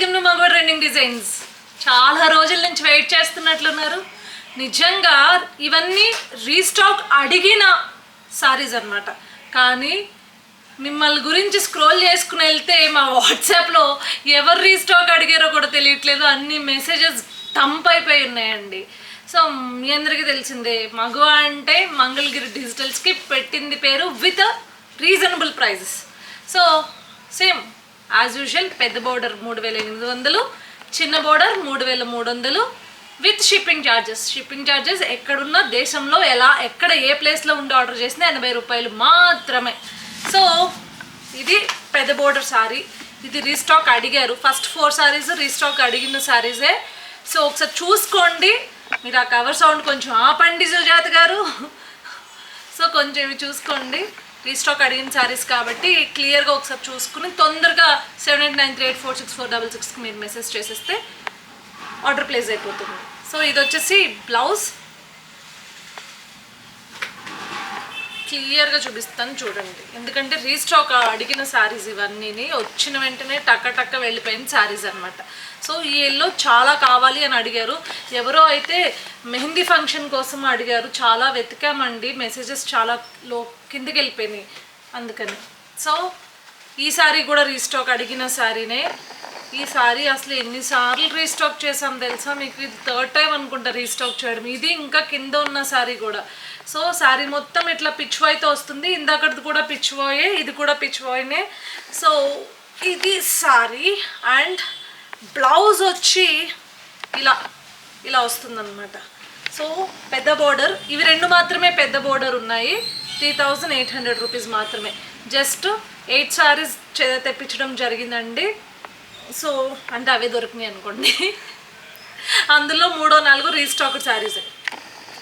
Welcome to మగో trending designs చాలా రోజుల నుంచి వెయిట్ చేస్తున్నట్లున్నారు. నిజంగా ఇవన్నీ రీస్టాక్ అడిగిన సారీస్ అన్నమాట. కానీ మిమ్మల్ని గురించి స్క్రోల్ చేసుకుని వెళ్తే మా వాట్సాప్లో ఎవరు రీస్టాక్ అడిగారో కూడా తెలియట్లేదు. అన్ని మెసేజెస్ టంప్ అయిపోయి ఉన్నాయండి. సో మీ అందరికీ తెలిసిందే మగువ అంటే మంగళగిరి డిజిటల్స్కి పెట్టింది పేరు with reasonable prices so same as usual పెద్ద బోర్డర్ మూడు వేల ఎనిమిది వందలు చిన్న బోర్డర్ మూడు వేల మూడు వందలు with shipping charges shipping charges ఎక్కడున్న దేశంలో ఎలా ఎక్కడ ఏ ప్లేస్లో ఉండి ఆర్డర్ చేసినా ఎనభై రూపాయలు మాత్రమే. సో ఇది పెద్ద బోర్డర్ సారీ ఇది రీస్టాక్ అడిగారు. ఫస్ట్ ఫోర్ సారీస్ రీస్టాక్ అడిగిన శారీసే సో ఒకసారి చూసుకోండి. మీరు ఆ కవర్ సౌండ్ కొంచెం ఆపండి సుజాత గారు. సో కొంచెం ఇవి చూసుకోండి. రీస్టాక్ అడిగిన సారీస్ కాబట్టి క్లియర్గా ఒకసారి చూసుకుని తొందరగా seven eight nine three eight four six four double సిక్స్కి మీరు మెసేజ్ చేసేస్తే ఆర్డర్ ప్లేస్ అయిపోతుంది. సో ఇది వచ్చేసి బ్లౌజ్ క్లియర్గా చూపిస్తాను చూడండి. ఎందుకంటే రీస్టాక్ అడిగిన శారీస్ ఇవన్నీ వచ్చిన వెంటనే టక్క టక్క వెళ్ళిపోయిన శారీస్ అనమాట సో ఈ ఎల్లో చాలా కావాలి అని అడిగారు. ఎవరో అయితే మెహందీ ఫంక్షన్ కోసం అడిగారు. చాలా వెతికామండి. మెసేజెస్ చాలా లో కిందకి వెళ్ళిపోయినాయి అందుకని. సో ఈ శారీ కూడా రీస్టాక్ అడిగిన శారీనే ఈ సారీ అసలు ఎన్నిసార్లు రీస్టాక్ చేసాం తెలుసా? మీకు ఇది థర్డ్ టైం అనుకుంటా రీస్టాక్ చేయడం. ఇది ఇంకా కింద ఉన్న శారీ కూడా. సో శారీ మొత్తం ఇట్లా పిచ్వాయితో వస్తుంది. ఇందాకది కూడా పిచ్వాయే ఇది కూడా పిచ్వాయినే సో ఇది సారీ అండ్ బ్లౌజ్ వచ్చి ఇలా ఇలా వస్తుందన్నమాట. సో పెద్ద బోర్డర్. ఇవి రెండు మాత్రమే పెద్ద బోర్డర్ ఉన్నాయి. Three thousand eight hundred rupees మాత్రమే. జస్ట్ ఎయిట్ సారీస్ తెప్పించడం జరిగిందండి. సో అంటే అవే దొరికినాయి అనుకోండి. అందులో మూడో నాలుగు రీస్టాక్డ్ శారీస్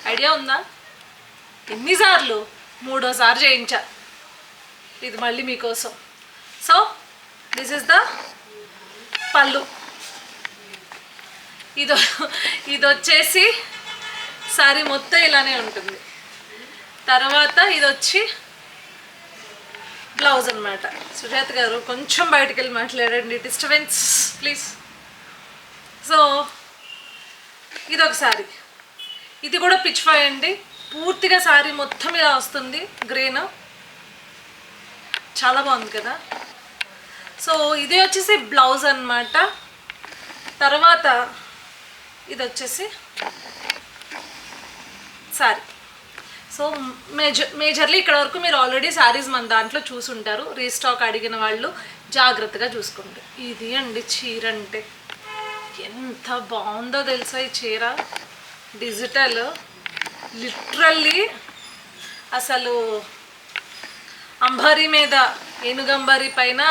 ఐడియా ఉందా? ఎన్నిసార్లు మూడోసారి చేయించా. ఇది మళ్ళీ మీకోసం. సో దిస్ ఇస్ ద పళ్ళు. ఇది ఇది వచ్చేసి సారీ మొత్తం ఇలానే ఉంటుంది. తర్వాత ఇది వచ్చి బ్లౌజ్ అనమాట సుజాత గారు కొంచెం బయటకు వెళ్ళి మాట్లాడండి. Disturbance please. సో ఇది ఒక ఇది కూడా పిచ్ ఫై అండి. పూర్తిగా సారీ మొత్తం ఇలా వస్తుంది. గ్రీన్ చాలా బాగుంది కదా. సో ఇది వచ్చేసి బ్లౌజ్ అనమాట తర్వాత ఇది వచ్చేసి సారీ. సో మేజర్ మేజర్లీ ఇక్కడ వరకు మీరు ఆల్రెడీ శారీస్ మన దాంట్లో చూసుంటారు. రీస్టాక్ అడిగిన వాళ్ళు జాగ్రత్తగా చూసుకోండి. ఇది అండి చీర అంటే ఎంత బాగుందో తెలుసా ఈ చీర? డిజిటల్ లిటరల్లీ అసలు అంబరి మీద ఏనుగంబారి పైన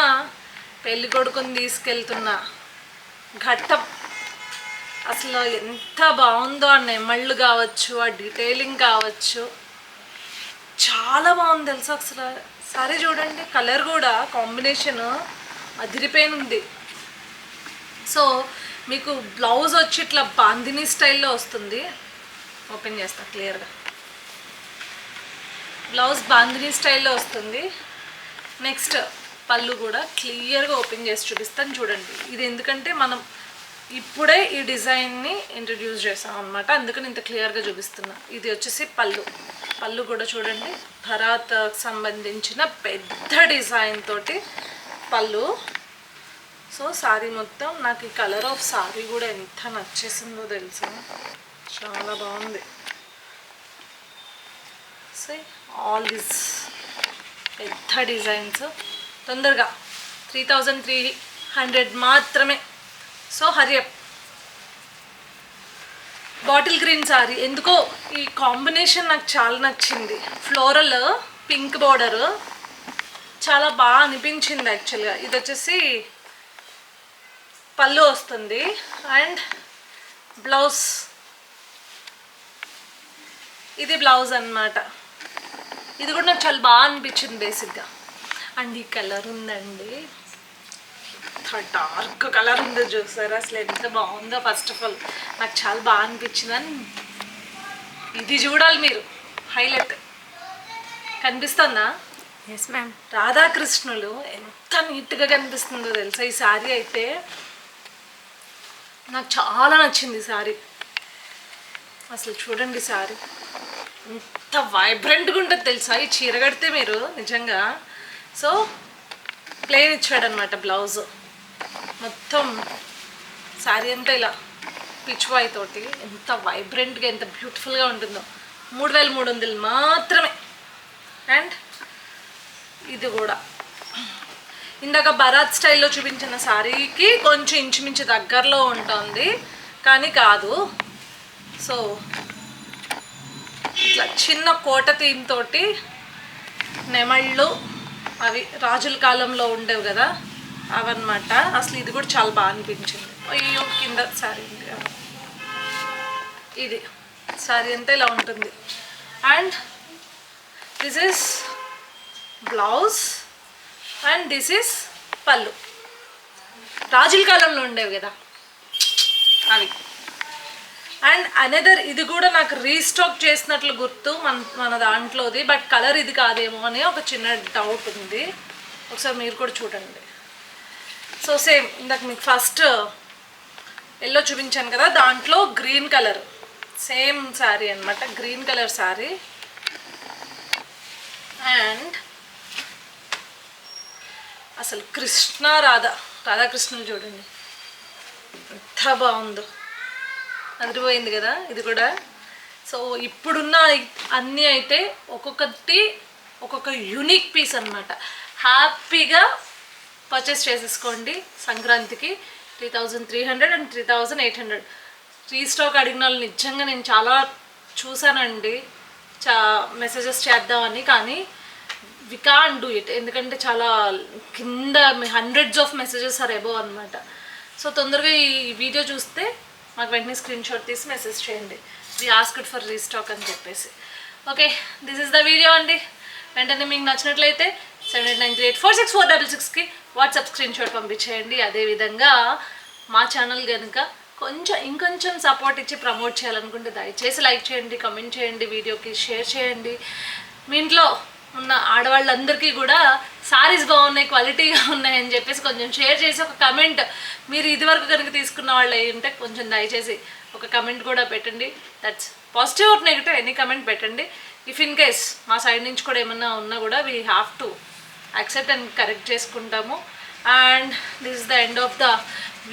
పెళ్ళి కొడుకుని తీసుకెళ్తున్న ఘట్టం. అసలు ఎంత బాగుందో ఆ నెమళ్ళు కావచ్చు ఆ డీటెయిలింగ్ కావచ్చు. చాలా బాగుంది తెలుసా అసలు. సరే చూడండి కలర్ కూడా కాంబినేషన్ అదిరిపోయినుంది సో మీకు బ్లౌజ్ వచ్చి ఇట్లా బాందిని స్టైల్లో వస్తుంది. ఓపెన్ చేస్తా క్లియర్గా. బ్లౌజ్ బాందిని స్టైల్లో వస్తుంది. నెక్స్ట్ పళ్ళు కూడా క్లియర్గా ఓపెన్ చేసి చూపిస్తాను చూడండి. ఇది ఎందుకంటే మనం ఇప్పుడే ఈ డిజైన్ని ఇంట్రడ్యూస్ చేసాం అనమాట అందుకని ఇంత క్లియర్గా చూపిస్తున్నా. ఇది వచ్చేసి పళ్ళు. పళ్ళు కూడా చూడండి. భరాత్ సంబంధించిన పెద్ద డిజైన్ తోటి పళ్ళు. సో సారీ మొత్తం. నాకు ఈ కలర్ ఆఫ్ సారీ కూడా ఎంత నచ్చేసిందో తెలుసా? చాలా బాగుంది. సో ఆల్ దిస్ పెద్ద డిజైన్స్. తొందరగా. త్రీ థౌజండ్ త్రీ హండ్రెడ్ మాత్రమే. So hurry up bottle green sari ఎందుకో ఈ కాంబినేషన్ నాకు చాలా నచ్చింది. ఫ్లోరల్ పింక్ బార్డర్ చాలా బాగా అనిపించింది యాక్చువల్గా ఇది వచ్చేసి పళ్ళు వస్తుంది. అండ్ బ్లౌజ్ ఇది బ్లౌజ్ అన్నమాట. ఇది కూడా నాకు చాలా బాగా అనిపించింది బేసిక్గా అండ్ ఈ కలర్ ఉందండి. ఎంత డార్క్ కలర్ ఉందో చూసారా? అసలు ఎంత బాగుందో ఫస్ట్ ఆఫ్ ఆల్ నాకు చాలా బాగా అనిపించింది అని ఇది చూడాలి మీరు. హైలైట్ కనిపిస్తుందా? ఎస్ మ్యామ్ రాధాకృష్ణులు ఎంత నీట్గా కనిపిస్తుందో తెలుసా? ఈ శారీ అయితే నాకు చాలా నచ్చింది శారీ అసలు చూడండి శారీ ఎంత వైబ్రెంట్గా ఉంటుంది తెలుసా? ఈ చీర కడితే మీరు నిజంగా. సో ప్లేన్ ఇచ్చాడనమాట బ్లౌజ్ మొత్తం శారీ అంతా ఇలా పిచ్వాయ్ తోటి ఎంత వైబ్రెంట్గా ఎంత బ్యూటిఫుల్గా ఉంటుందో. మూడు వేల మూడు వందలు మాత్రమే. అండ్ ఇది కూడా. ఇందాక భరత్ స్టైల్లో చూపించిన శారీకి కొంచెం ఇంచుమించు దగ్గరలో ఉంటుంది. కానీ కాదు. సో ఇట్లా చిన్న కోట థీమ్ తోటి నెమళ్ళు అవి రాజుల కాలంలో ఉండేవి కదా. అవన్నమాట. అసలు ఇది కూడా చాలా బాగా అనిపించింది. అయ్యో కింద శారీ ఇది శారీ అంతా ఇలా ఉంటుంది. And this is blouse and this is పళ్ళు. రాజుల కాలంలో ఉండేవి కదా అవి. అండ్ అనదర్ ఇది కూడా నాకు రీస్టాక్ చేసినట్లు గుర్తు మన మన దాంట్లోది బట్ కలర్ ఇది కాదేమో అని ఒక చిన్న డౌట్ ఉంది. ఒకసారి మీరు కూడా చూడండి. సో సేమ్ ఇందాక మీకు ఫస్ట్ uh, ఎల్లో చూపించాను కదా దాంట్లో గ్రీన్ కలర్. సేమ్ శారీ అనమాట గ్రీన్ కలర్ శారీ అండ్ అసలు కృష్ణ రాధ రాధాకృష్ణులు చూడండి. ఎంత బాగుందో. అదిరిపోయింది కదా ఇది కూడా. సో ఇప్పుడున్న అన్నీ అయితే ఒక్కొక్కటి ఒక్కొక్క యూనిక్ పీస్ అన్నమాట. హ్యాపీగా పర్చేస్ చేసేసుకోండి సంక్రాంతికి. Three thousand three hundred and three thousand eight hundred restock అడిగిన వాళ్ళు నిజంగా నేను చాలా చూశానండి. చా మెసేజెస్ చేద్దామని కానీ వి కాన్ డూ ఇట్ ఎందుకంటే చాలా కింద hundreds of messages are above అనమాట సో తొందరగా ఈ వీడియో చూస్తే మాకు వెంటనే స్క్రీన్ షాట్ తీసి మెసేజ్ చేయండి. వి ఆస్క్డ్ ఫర్ రీస్టాక్ అని చెప్పేసి. Okay this is the video అండి. వెంటనే మీకు నచ్చినట్లయితే seven eight nine three eight four six four double సిక్స్కి వాట్సాప్ స్క్రీన్ షాట్ పంపించేయండి. అదేవిధంగా మా ఛానల్ కనుక కొంచెం ఇంకొంచెం సపోర్ట్ ఇచ్చి ప్రమోట్ చేయాలనుకుంటే దయచేసి లైక్ చేయండి కమెంట్ చేయండి వీడియోకి షేర్ చేయండి. మీ ఇంట్లో ఉన్న ఆడవాళ్ళందరికీ కూడా సారీస్ బాగున్నాయి క్వాలిటీగా ఉన్నాయి అని చెప్పేసి కొంచెం షేర్ చేసి ఒక కమెంట్ మీరు ఇదివరకు కనుక తీసుకున్న వాళ్ళు అయి ఉంటే కొంచెం దయచేసి ఒక కమెంట్ కూడా పెట్టండి. That's positive or negative any comment పెట్టండి. ఇఫ్ ఇన్ కేస్ మా సైడ్ నుంచి కూడా ఏమన్నా ఉన్నా కూడా we have to accept and correct చేసుకుంటాము. And this is the end of the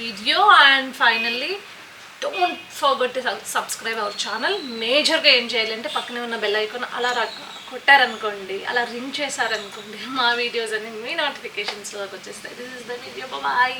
video and finally don't forget subscribe our channel మేజర్గా ఏం చేయాలంటే పక్కనే ఉన్న బెల్ ఐకాన్ అలా కొట్టారనుకోండి అలా రింగ్ చేశారనుకోండి మా వీడియోస్ అన్ని మీ నోటిఫికేషన్స్లోకి వచ్చేస్తాయి. This is the video bye